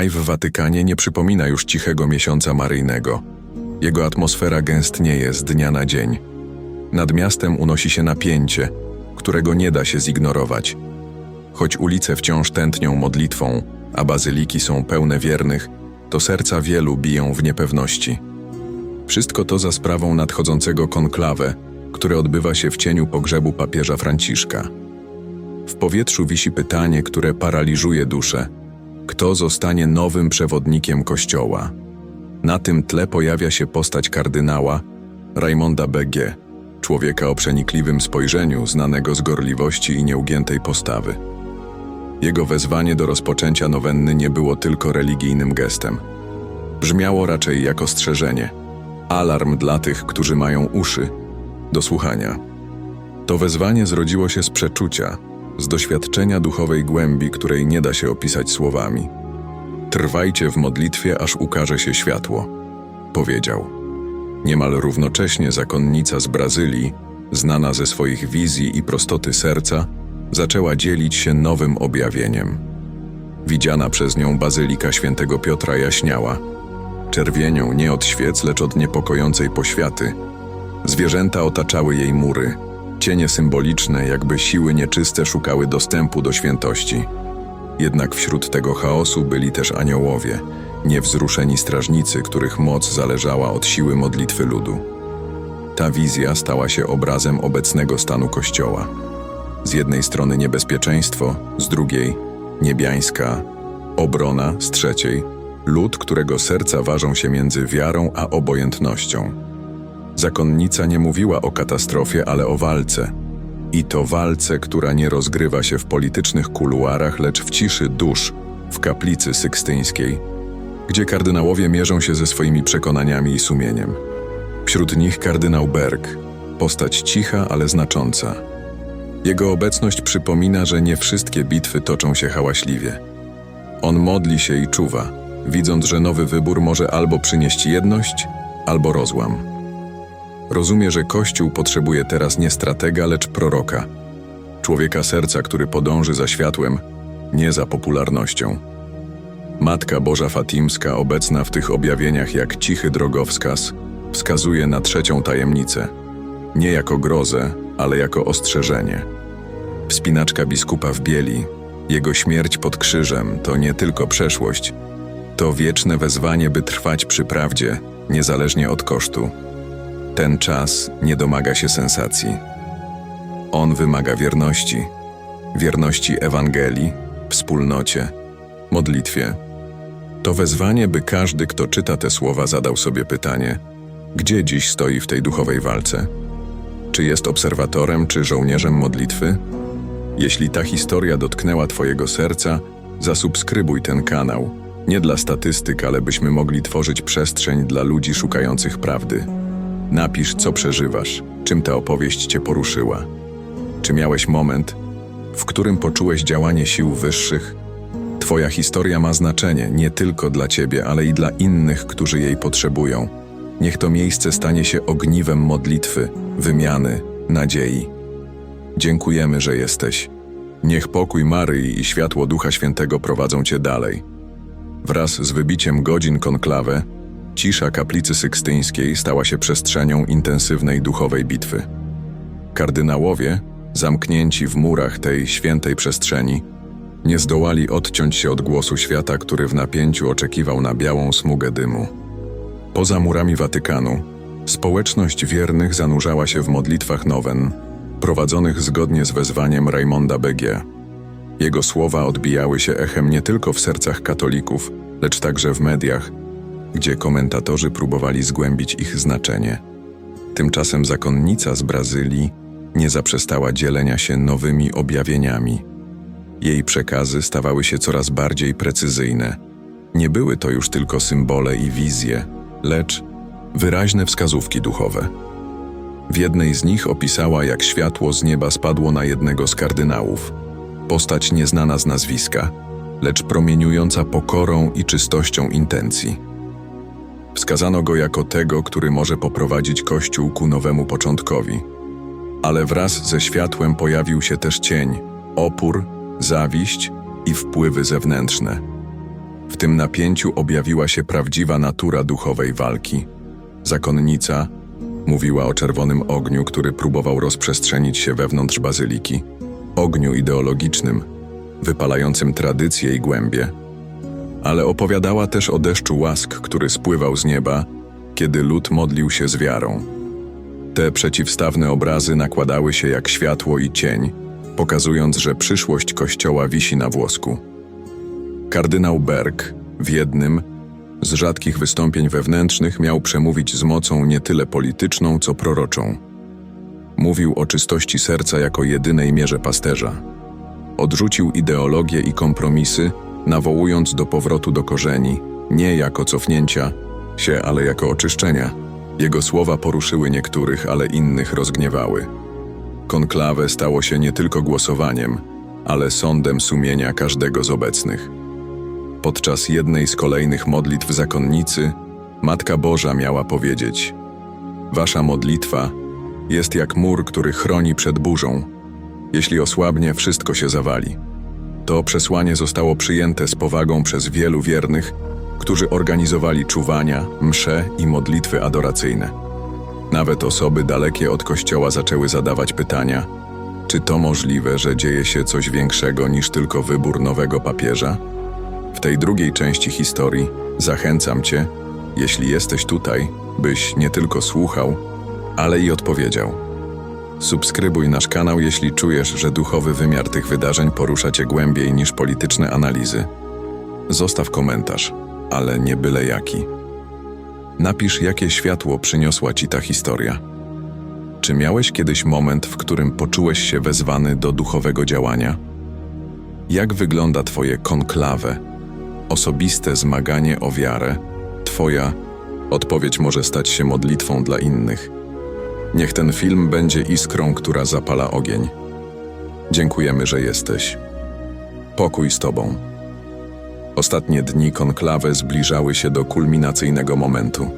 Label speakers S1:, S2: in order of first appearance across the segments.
S1: Maj w Watykanie nie przypomina już cichego miesiąca maryjnego. Jego atmosfera gęstnieje z dnia na dzień. Nad miastem unosi się napięcie, którego nie da się zignorować. Choć ulice wciąż tętnią modlitwą, a bazyliki są pełne wiernych, to serca wielu biją w niepewności. Wszystko to za sprawą nadchodzącego konklawę, które odbywa się w cieniu pogrzebu papieża Franciszka. W powietrzu wisi pytanie, które paraliżuje duszę: kto zostanie nowym przewodnikiem Kościoła? Na tym tle pojawia się postać kardynała Raymonda BG, człowieka o przenikliwym spojrzeniu, znanego z gorliwości i nieugiętej postawy. Jego wezwanie do rozpoczęcia nowenny nie było tylko religijnym gestem. Brzmiało raczej jak ostrzeżenie, alarm dla tych, którzy mają uszy do słuchania. To wezwanie zrodziło się z przeczucia, z doświadczenia duchowej głębi, której nie da się opisać słowami. Trwajcie w modlitwie, aż ukaże się światło, powiedział. Niemal równocześnie zakonnica z Brazylii, znana ze swoich wizji i prostoty serca, zaczęła dzielić się nowym objawieniem. Widziana przez nią bazylika świętego Piotra jaśniała, czerwienią nie od świec, lecz od niepokojącej poświaty. Zwierzęta otaczały jej mury, cienie symboliczne, jakby siły nieczyste szukały dostępu do świętości. Jednak wśród tego chaosu byli też aniołowie, niewzruszeni strażnicy, których moc zależała od siły modlitwy ludu. Ta wizja stała się obrazem obecnego stanu Kościoła. Z jednej strony niebezpieczeństwo, z drugiej niebiańska obrona, z trzeciej lud, którego serca ważą się między wiarą a obojętnością. Zakonnica nie mówiła o katastrofie, ale o walce. I to walce, która nie rozgrywa się w politycznych kuluarach, lecz w ciszy dusz, w kaplicy sykstyńskiej, gdzie kardynałowie mierzą się ze swoimi przekonaniami i sumieniem. Wśród nich kardynał Berg, postać cicha, ale znacząca. Jego obecność przypomina, że nie wszystkie bitwy toczą się hałaśliwie. On modli się i czuwa, widząc, że nowy wybór może albo przynieść jedność, albo rozłam. Rozumie, że Kościół potrzebuje teraz nie stratega, lecz proroka. Człowieka serca, który podąży za światłem, nie za popularnością. Matka Boża Fatimska, obecna w tych objawieniach jak cichy drogowskaz, wskazuje na trzecią tajemnicę. Nie jako grozę, ale jako ostrzeżenie. Wspinaczka biskupa w bieli, jego śmierć pod krzyżem to nie tylko przeszłość, to wieczne wezwanie, by trwać przy prawdzie, niezależnie od kosztu. Ten czas nie domaga się sensacji. On wymaga wierności, wierności Ewangelii, wspólnocie, modlitwie. To wezwanie, by każdy, kto czyta te słowa, zadał sobie pytanie: gdzie dziś stoi w tej duchowej walce? Czy jest obserwatorem, czy żołnierzem modlitwy? Jeśli ta historia dotknęła Twojego serca, zasubskrybuj ten kanał. Nie dla statystyk, ale byśmy mogli tworzyć przestrzeń dla ludzi szukających prawdy. Napisz, co przeżywasz, czym ta opowieść cię poruszyła. Czy miałeś moment, w którym poczułeś działanie sił wyższych? Twoja historia ma znaczenie nie tylko dla ciebie, ale i dla innych, którzy jej potrzebują. Niech to miejsce stanie się ogniwem modlitwy, wymiany, nadziei. Dziękujemy, że jesteś. Niech pokój Maryi i światło Ducha Świętego prowadzą cię dalej. Wraz z wybiciem godzin konklawę, cisza kaplicy sykstyńskiej stała się przestrzenią intensywnej duchowej bitwy. Kardynałowie, zamknięci w murach tej świętej przestrzeni, nie zdołali odciąć się od głosu świata, który w napięciu oczekiwał na białą smugę dymu. Poza murami Watykanu, społeczność wiernych zanurzała się w modlitwach nowen, prowadzonych zgodnie z wezwaniem Raymonda BG. Jego słowa odbijały się echem nie tylko w sercach katolików, lecz także w mediach, gdzie komentatorzy próbowali zgłębić ich znaczenie. Tymczasem zakonnica z Brazylii nie zaprzestała dzielenia się nowymi objawieniami. Jej przekazy stawały się coraz bardziej precyzyjne. Nie były to już tylko symbole i wizje, lecz wyraźne wskazówki duchowe. W jednej z nich opisała, jak światło z nieba spadło na jednego z kardynałów. Postać nieznana z nazwiska, lecz promieniująca pokorą i czystością intencji. Wskazano go jako tego, który może poprowadzić Kościół ku nowemu początkowi. Ale wraz ze światłem pojawił się też cień, opór, zawiść i wpływy zewnętrzne. W tym napięciu objawiła się prawdziwa natura duchowej walki. Zakonnica mówiła o czerwonym ogniu, który próbował rozprzestrzenić się wewnątrz bazyliki. Ogniu ideologicznym, wypalającym tradycje i głębie. Ale opowiadała też o deszczu łask, który spływał z nieba, kiedy lud modlił się z wiarą. Te przeciwstawne obrazy nakładały się jak światło i cień, pokazując, że przyszłość Kościoła wisi na włosku. Kardynał Berg w jednym z rzadkich wystąpień wewnętrznych miał przemówić z mocą nie tyle polityczną, co proroczą. Mówił o czystości serca jako jedynej mierze pasterza. Odrzucił ideologię i kompromisy, nawołując do powrotu do korzeni, nie jako cofnięcia się, ale jako oczyszczenia. Jego słowa poruszyły niektórych, ale innych rozgniewały. Konklawę stało się nie tylko głosowaniem, ale sądem sumienia każdego z obecnych. Podczas jednej z kolejnych modlitw zakonnicy, Matka Boża miała powiedzieć: Wasza modlitwa jest jak mur, który chroni przed burzą. Jeśli osłabnie, wszystko się zawali. To przesłanie zostało przyjęte z powagą przez wielu wiernych, którzy organizowali czuwania, msze i modlitwy adoracyjne. Nawet osoby dalekie od kościoła zaczęły zadawać pytania: czy to możliwe, że dzieje się coś większego niż tylko wybór nowego papieża? W tej drugiej części historii zachęcam Cię, jeśli jesteś tutaj, byś nie tylko słuchał, ale i odpowiedział. Subskrybuj nasz kanał, jeśli czujesz, że duchowy wymiar tych wydarzeń porusza Cię głębiej niż polityczne analizy. Zostaw komentarz, ale nie byle jaki. Napisz, jakie światło przyniosła Ci ta historia. Czy miałeś kiedyś moment, w którym poczułeś się wezwany do duchowego działania? Jak wygląda Twoje konklawę? Osobiste zmaganie o wiarę, Twoja odpowiedź może stać się modlitwą dla innych. Niech ten film będzie iskrą, która zapala ogień. Dziękujemy, że jesteś. Pokój z Tobą. Ostatnie dni konklawy zbliżały się do kulminacyjnego momentu.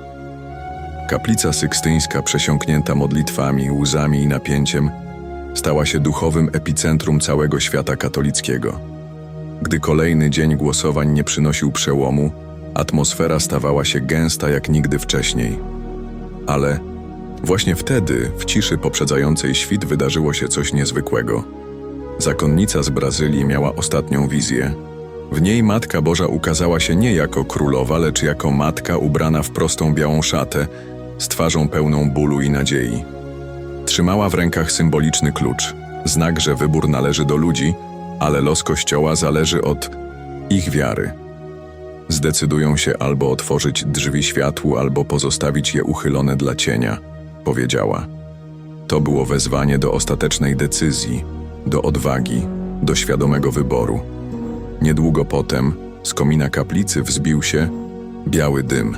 S1: Kaplica sykstyńska, przesiąknięta modlitwami, łzami i napięciem, stała się duchowym epicentrum całego świata katolickiego. Gdy kolejny dzień głosowań nie przynosił przełomu, atmosfera stawała się gęsta jak nigdy wcześniej. Ale właśnie wtedy, w ciszy poprzedzającej świt, wydarzyło się coś niezwykłego. Zakonnica z Brazylii miała ostatnią wizję. W niej Matka Boża ukazała się nie jako królowa, lecz jako matka ubrana w prostą białą szatę, z twarzą pełną bólu i nadziei. Trzymała w rękach symboliczny klucz, znak, że wybór należy do ludzi, ale los Kościoła zależy od ich wiary. Zdecydują się albo otworzyć drzwi światłu, albo pozostawić je uchylone dla cienia, powiedziała. To było wezwanie do ostatecznej decyzji, do odwagi, do świadomego wyboru. Niedługo potem z komina kaplicy wzbił się biały dym.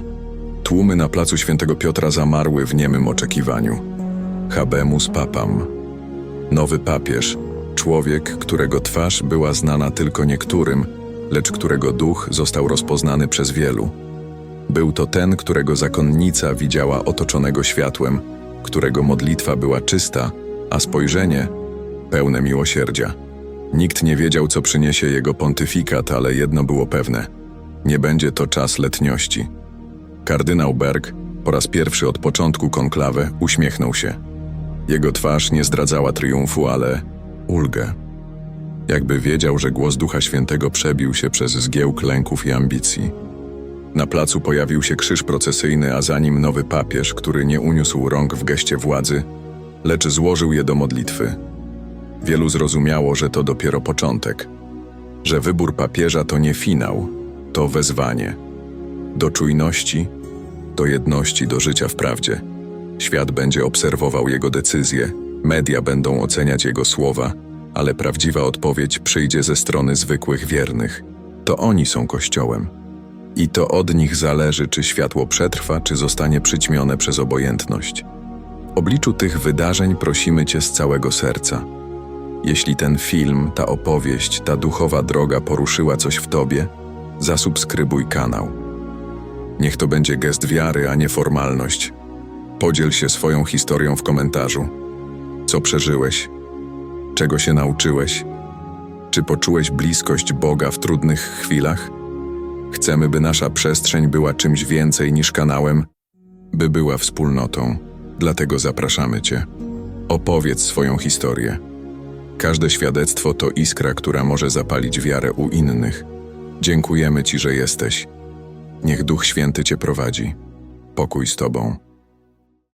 S1: Tłumy na placu Świętego Piotra zamarły w niemym oczekiwaniu. Habemus papam. Nowy papież, człowiek, którego twarz była znana tylko niektórym, lecz którego duch został rozpoznany przez wielu. Był to ten, którego zakonnica widziała otoczonego światłem, którego modlitwa była czysta, a spojrzenie pełne miłosierdzia. Nikt nie wiedział, co przyniesie jego pontyfikat, ale jedno było pewne: nie będzie to czas letniości. Kardynał Berg, po raz pierwszy od początku konklawy, uśmiechnął się. Jego twarz nie zdradzała triumfu, ale ulgę. Jakby wiedział, że głos Ducha Świętego przebił się przez zgiełk lęków i ambicji. Na placu pojawił się krzyż procesyjny, a za nim nowy papież, który nie uniósł rąk w geście władzy, lecz złożył je do modlitwy. Wielu zrozumiało, że to dopiero początek, że wybór papieża to nie finał, to wezwanie. Do czujności, do jedności, do życia w prawdzie. Świat będzie obserwował jego decyzje, media będą oceniać jego słowa, ale prawdziwa odpowiedź przyjdzie ze strony zwykłych wiernych. To oni są Kościołem. I to od nich zależy, czy światło przetrwa, czy zostanie przyćmione przez obojętność. W obliczu tych wydarzeń prosimy Cię z całego serca. Jeśli ten film, ta opowieść, ta duchowa droga poruszyła coś w Tobie, zasubskrybuj kanał. Niech to będzie gest wiary, a nie formalność. Podziel się swoją historią w komentarzu. Co przeżyłeś? Czego się nauczyłeś? Czy poczułeś bliskość Boga w trudnych chwilach? Chcemy, by nasza przestrzeń była czymś więcej niż kanałem, by była wspólnotą. Dlatego zapraszamy Cię. Opowiedz swoją historię. Każde świadectwo to iskra, która może zapalić wiarę u innych. Dziękujemy Ci, że jesteś. Niech Duch Święty Cię prowadzi. Pokój z Tobą.